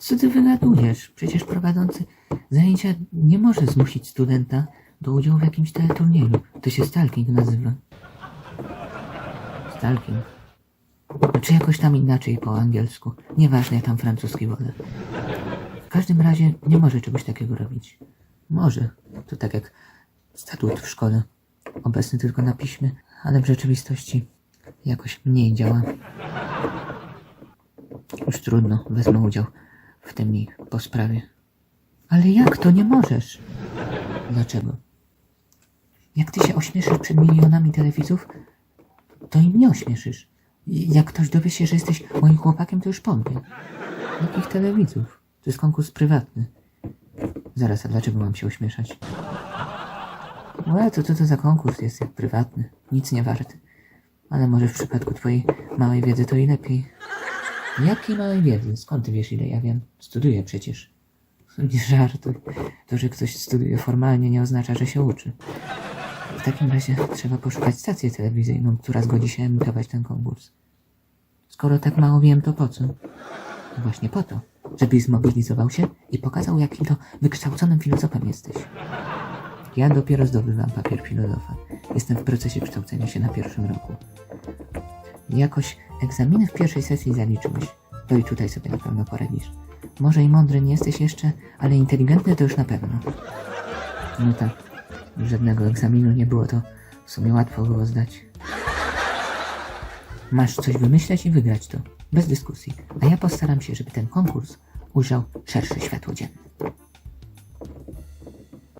Co ty wygadujesz? Przecież prowadzący zajęcia nie może zmusić studenta do udziału w jakimś teleturnieju. To się stalking nazywa. Stalking? Czy jakoś tam inaczej po angielsku. Nieważne, ja tam francuski wolę. W każdym razie nie może czegoś takiego robić. Może. To tak jak statut w szkole. Obecny tylko na piśmie, ale w rzeczywistości jakoś mniej działa. Już trudno, wezmę udział w tym i po sprawie. Ale jak to nie możesz? Dlaczego? Jak ty się ośmieszysz przed milionami telewizów, to i mnie ośmieszysz. Jak ktoś dowie się, że jesteś moim chłopakiem, to już powie. Jakich telewizów? To jest konkurs prywatny. Zaraz, a dlaczego mam się ośmieszać? Łe, to co to za konkurs jest jak prywatny? Nic nie warty. Ale może w przypadku twojej małej wiedzy to i lepiej. Jakiej małej wiedzy? Skąd ty wiesz, ile ja wiem? Studiuję przecież. Nie żartuj. To, że ktoś studiuje formalnie, nie oznacza, że się uczy. W takim razie trzeba poszukać stację telewizyjną, która zgodzi się emitować ten konkurs. Skoro tak mało wiem, to po co? Właśnie po to, żebyś zmobilizował się i pokazał, jakim to wykształconym filozofem jesteś. Ja dopiero zdobywam papier filozofa. Jestem w procesie kształcenia się na pierwszym roku. Jakoś egzaminy w pierwszej sesji zaliczyłeś. To i tutaj sobie na pewno poradzisz. Może i mądry nie jesteś jeszcze, ale inteligentny to już na pewno. No tak. Żadnego egzaminu nie było, to w sumie łatwo było zdać. Masz coś wymyśleć i wygrać to. Bez dyskusji. A ja postaram się, żeby ten konkurs ujrzał szersze światło dzienne.